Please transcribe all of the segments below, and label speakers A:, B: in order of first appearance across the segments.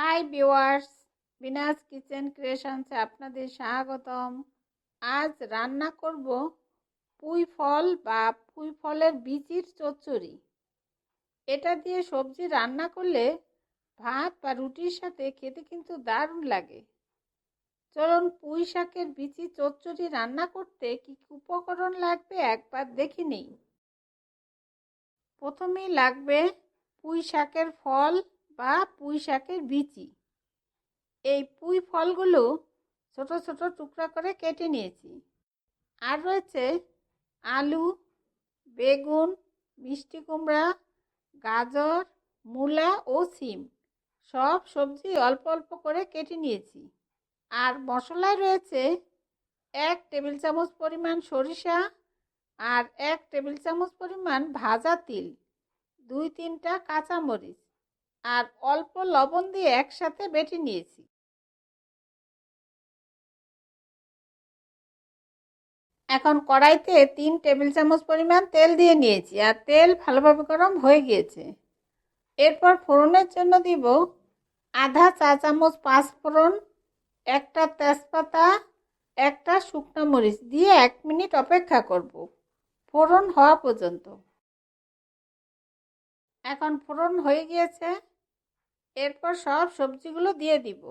A: High viewers, Binas kitchen ক্রিয়েশনসে আপনাদের স্বাগতম। আজ রান্না করব পুঁই ফল বা পুঁই ফলের বীজির চচ্চড়ি। এটা দিয়ে সবজি রান্না করলে ভাত বা রুটির সাথে খেতে কিন্তু দারুণ লাগে। চলুন পুঁই শাকের বিচি চচ্চড়ি রান্না করতে কী উপকরণ লাগবে একবার দেখে নিই। প্রথমেই লাগবে পুঁই শাকের ফল বা পুঁই শাকের বিচি এই পুঁই ফলগুলো ছোট ছোট টুকরা করে কেটে নিয়েছি। আর রয়েছে আলু, বেগুন, মিষ্টি কুমড়া, গাজর, মূলা ও সিম। সব সবজি অল্প অল্প করে কেটে নিয়েছি। আর মশলায় রয়েছে এক টেবিল চামচ পরিমাণ সরিষা আর এক টেবিল চামচ পরিমাণ ভাজা তিল, দুই তিনটা কাঁচামরিচ। আর অল্প লবণ দিয়ে একসাথে বেটে নিয়েছি। এখন কড়াইতে তিন টেবিল চামচ পরিমাণ তেল দিয়ে নিয়েছি আর তেল ভালোভাবে গরম হয়ে গিয়েছে। এরপর ফোড়নের জন্য দিব আধা চা চামচ পাঁচ ফোড়ন, একটা তেজপাতা, একটা শুকনো মরিচ দিয়ে এক মিনিট অপেক্ষা করব ফোড়ন হওয়া পর্যন্ত। এখন ফোড়ন হয়ে গিয়েছে। এরপর সব সবজিগুলো দিয়ে দিব।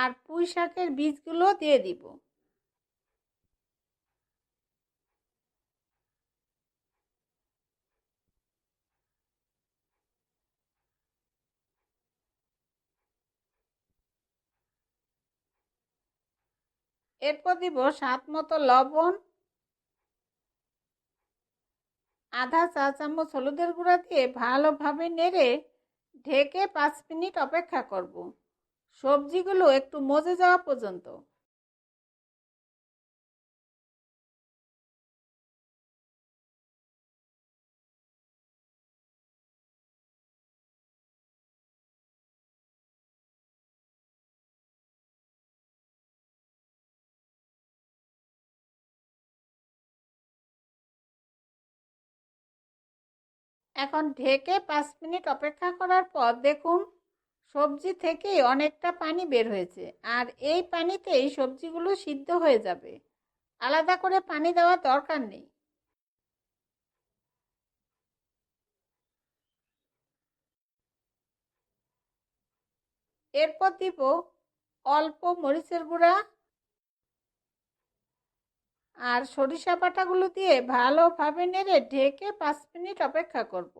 A: আর পুঁই শাকের বীজগুলো দিয়ে দিব। এরপর দিব স্বাদ মতো লবণ, আধা চা চামচ হলুদের গুঁড়া দিয়ে ভালোভাবে নেড়ে ঢেকে পাঁচ মিনিট অপেক্ষা করব। সবজিগুলো একটু মজে যাওয়া পর্যন্ত। এখন ঢেকে পাঁচ মিনিট অপেক্ষা করার পর দেখুন সবজি থেকে অনেকটা পানি বের হয়েছে, আর এই পানিতেই সবজিগুলো সিদ্ধ হয়ে যাবে। আলাদা করে পানি দেওয়ার দরকার নেই। এরপর দিব অল্প মরিচের গুঁড়া আর সরিষা বাটাগুলো দিয়ে ভালোভাবে নেড়ে ঢেকে পাঁচ মিনিট অপেক্ষা করব।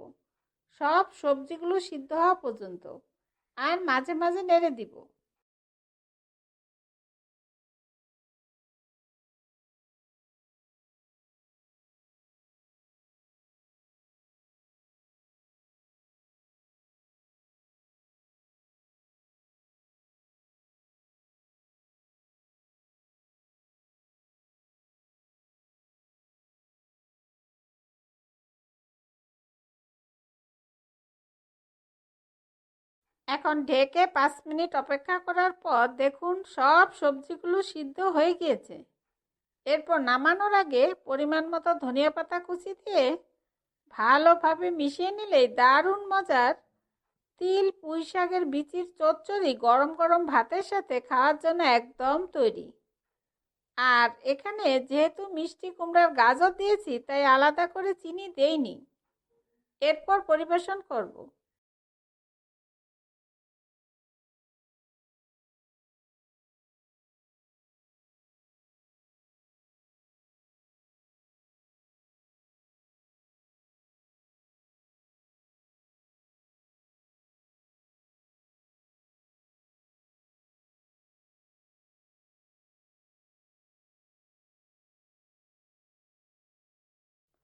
A: সব সবজিগুলো সিদ্ধ হওয়া পর্যন্ত। আর মাঝে মাঝে নেড়ে দিব। এখন ঢেকে পাঁচ মিনিট অপেক্ষা করার পর দেখুন সব সবজিগুলো সিদ্ধ হয়ে গিয়েছে। এরপর নামানোর আগে পরিমাণ মতো ধনিয়া পাতা কুচি দিয়ে ভালোভাবে মিশিয়ে নিলেই দারুণ মজার তিল, পুঁই শাকের বিচির চচ্চড়ি গরম গরম ভাতের সাথে খাওয়ার জন্য একদম তৈরি। আর এখানে যেহেতু মিষ্টি কুমড়ার গাজর দিয়েছি, তাই আলাদা করে চিনি দেইনি। এরপর পরিবেশন করব।